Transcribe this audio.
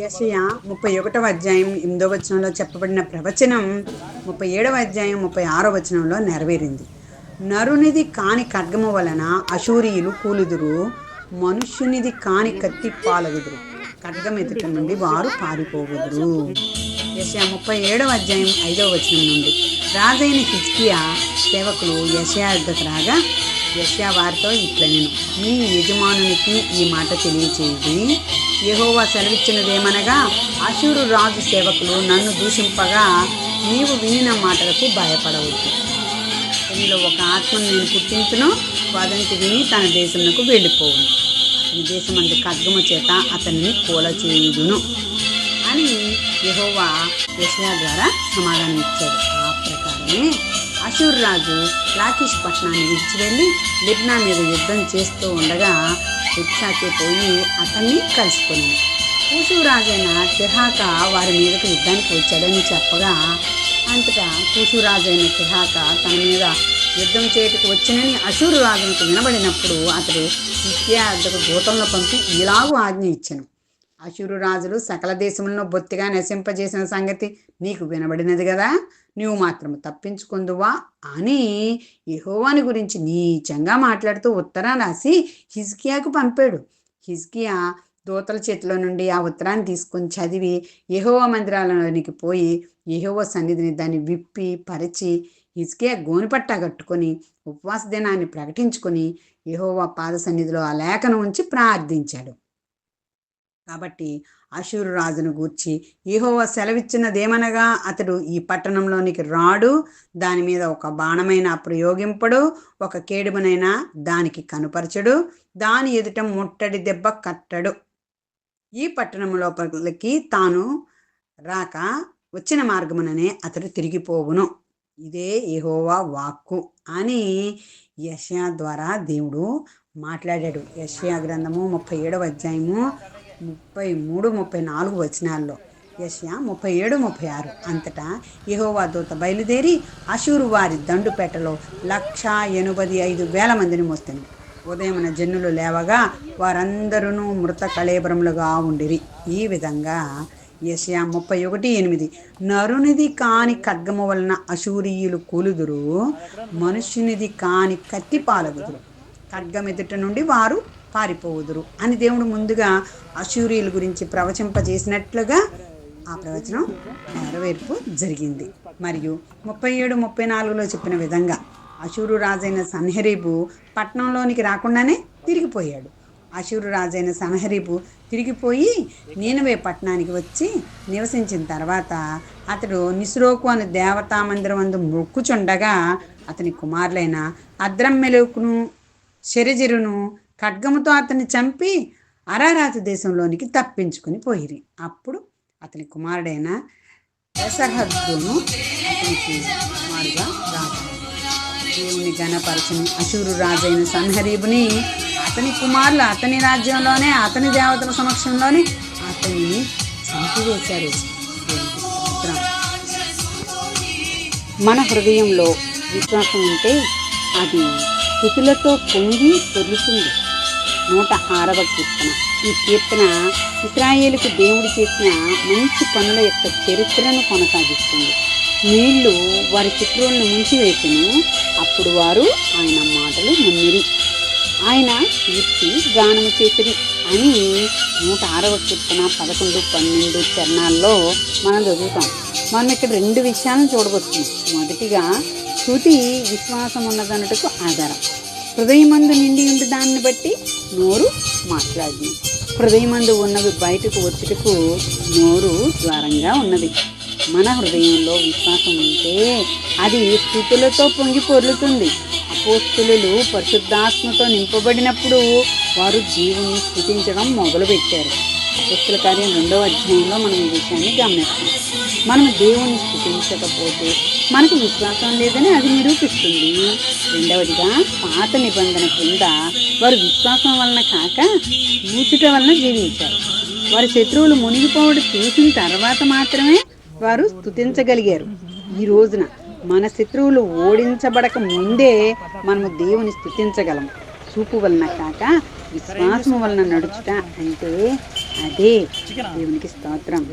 యశయ ముప్పై ఒకటవ అధ్యాయం ఎనిమిదో వచనంలో చెప్పబడిన ప్రవచనం ముప్పై ఏడవ అధ్యాయం ముప్పై ఆరో వచనంలో నెరవేరింది. నరునిది కాని ఖడ్గము వలన అశూరియులు కూలుదురు మనుష్యునిది కాని కత్తి పాలగుదురు. ఖడ్గం ఎదుట నుండి వారు పారిపోగుదురు యశయా ముప్పై ఏడవ అధ్యాయం ఐదవ వచనం నుండి. రాజైన హిజ్కియా సేవకులు యశయా యుద్ధకు రాగా యశయా వారితో ఇట్లా నేను మీ యజమానునికి ఈ మాట తెలియచేది యహోవా సెలవిచ్చినదేమనగా అశూరు రాజు సేవకులు నన్ను దూషింపగా నీవు వినిన మాటలకు భయపడవద్దు. ఇందులో ఒక ఆత్మను నేను పుట్టించును వదంతి విని తన దేశమునకు వెళ్ళిపోవును. అతని దేశమందు ఖడ్గము చేత అతన్ని కూల చేయుదును అని యహోవా యెషయా ద్వారా సమాధానం ఇచ్చాడు ఆ ప్రకారమే అశూర్ రాజు లాకిష్ పట్టణాన్ని విడిచి వెళ్ళి లిబ్నా మీద యుద్ధం చేస్తూ ఉండగా రిక్షాకి పోయి అతన్ని కలుసుకుంది కూసురాజైన తిహాక వారి మీదకు యుద్ధానికి వచ్చాడని చెప్పగా అంతటా కూసురాజైన తిహాక తన మీద యుద్ధం చేయటకు వచ్చినని అశూరు రాజునికి వినబడినప్పుడు అతడు విద్యార్థకు అద్దకు దూతంలో పంపి ఇలాగూ ఆజ్ఞ ఇచ్చాను. అశురు రాజులు సకల దేశములను బొత్తిగా నశింపజేసిన సంగతి నీకు వినబడినది కదా నీవు మాత్రం తప్పించుకుందువా? అని యహోవాని గురించి నీచంగా మాట్లాడుతూ ఉత్తరం రాసి హిజ్కియాకు పంపాడు. హిజ్కియా దూతల చేతిలో నుండి ఆ ఉత్తరాన్ని తీసుకొని చదివి యహోవ మందిరాలలోనికి పోయి యహోవ సన్నిధిని దాన్ని విప్పి పరిచి హిజ్కియా గోనిపట్టా కట్టుకొని ఉపవాస దినాన్ని ప్రకటించుకొని యెహోవా పాద సన్నిధిలో ఆ లేఖను ఉంచి ప్రార్థించాడు. కాబట్టి అశూరు రాజును గూర్చి ఈహోవ సెలవిచ్చినదేమనగా అతడు ఈ పట్టణంలోనికి రాడు దాని మీద ఒక బాణమైన ప్రయోగింపడు ఒక కేడుమనైనా దానికి కనుపరచడు దాని ఎదుట ముట్టడి దెబ్బ కట్టడు. ఈ పట్టణం లోపలికి తాను రాక వచ్చిన మార్గముననే అతడు తిరిగిపోవును ఇదే ఏహోవా వాక్కు అని యషయా ద్వారా దేవుడు మాట్లాడాడు. యషయా గ్రంథము ముప్పై ఏడవ అధ్యాయము ముప్పై మూడు ముప్పై నాలుగు వచనాల్లో. యశ్యా ముప్పై ఏడు ముప్పై ఆరు. అంతటా యహోవా దూత బయలుదేరి అశూరు వారి దండుపేటలో లక్ష ఎనభై ఐదు వేల మందిని మోస్తుంది ఉదయమున జన్నులు లేవగా వారందరూ మృత కళేబరములుగా ఉండిరి. ఈ విధంగా యశయా ముప్పై ఒకటి ఎనిమిది. నరునిది కాని ఖడ్గము వలన అశూరియులు కూలుదురు మనుష్యునిది కాని కత్తి పాలగుదురు ఖడ్గం ఎదుట నుండి వారు పారిపోవుదురు అని దేవుడు ముందుగా అశూరియుల గురించి ప్రవచింపజేసినట్లుగా ఆ ప్రవచనం నెరవేర్పు జరిగింది. మరియు ముప్పై ఏడు ముప్పై నాలుగులో చెప్పిన విధంగా అశూరు రాజైన సన్హరీబు పట్టణంలోనికి రాకుండానే తిరిగిపోయాడు. అశూరు రాజైన సన్హరీబు తిరిగిపోయి నేనువే పట్టణానికి వచ్చి నివసించిన తర్వాత అతడు నిస్రోకు అనే దేవతా మందిరం అందు మొక్కుచుండగా అతని కుమారులైన అద్రమ్మెలుకును శరిజిరును ఖడ్గముతో అతన్ని చంపి అరారాతు దేశంలోనికి తప్పించుకుని పోయిరి. అప్పుడు అతని కుమారుడైన ఎసహద్దును అతనికి కుమారుగా రాజు. దేవుని గణపరచని అశూరు రాజైన సన్హరీబుని అతని కుమారులు అతని రాజ్యంలోనే అతని దేవతల సమక్షంలోనే అతనిని చంపివేశారు. మన హృదయంలో విశ్వాసం ఉంటే అది స్థుతులతో పొంగి పొర్లుతుంది. నూట ఆరవ కీర్తన. ఈ కీర్తన ఇస్రాయేలుకు దేవుడు చేసిన మంచి పనుల యొక్క చరిత్రను కొనసాగిస్తుంది. నీళ్ళు వారి శత్రువులను ముంచివేసును అప్పుడు వారు ఆయన మాటలు నమ్మిరి. ఆయన కీర్తి గానము చేసిరి అని నూట ఆరవ కీర్తన పదకొండు పన్నెండు చరణాల్లో మనం చదువుతాం. మనం ఇక్కడ రెండు విషయాలను చూడవచ్చు మొదటిగా స్థుతి విశ్వాసం ఉన్నదన్నటకు ఆధారం. హృదయమందు నిండి ఉండి దాన్ని బట్టి నోరు మాట్లాడింది హృదయమందు ఉన్నవి బయటకు వచ్చుటకు నోరు ద్వారంగా ఉన్నది. మన హృదయంలో విశ్వాసం ఉంటే అది స్థుతులతో పొంగి పొర్లుతుంది. అపోస్తులు పరిశుద్ధాత్మతో నింపబడినప్పుడు వారు జీవుని స్థుతించడం మొదలుపెట్టారు. అపోస్తుల కార్యం రెండవ అధ్యాయంలో మనం ఈ విషయాన్ని గమనిస్తాం. మనం దేవుని స్థుతించకపోతే మనకు విశ్వాసం లేదని అది నిరూపిస్తుంది. రెండవదిగా పాత నిబంధన క్రింద వారు విశ్వాసం వలన కాక మూచుట వలన జీవించారు. వారి శత్రువులు మునిగిపోవడం చూసిన తర్వాత మాత్రమే వారు స్థుతించగలిగారు. ఈ రోజున మన శత్రువులు ఓడించబడక ముందే మనము దేవుని స్థుతించగలం. చూపు వలన కాక విశ్వాసము వలన నడుచుట అంటే అదే దేవునికి స్తోత్రం.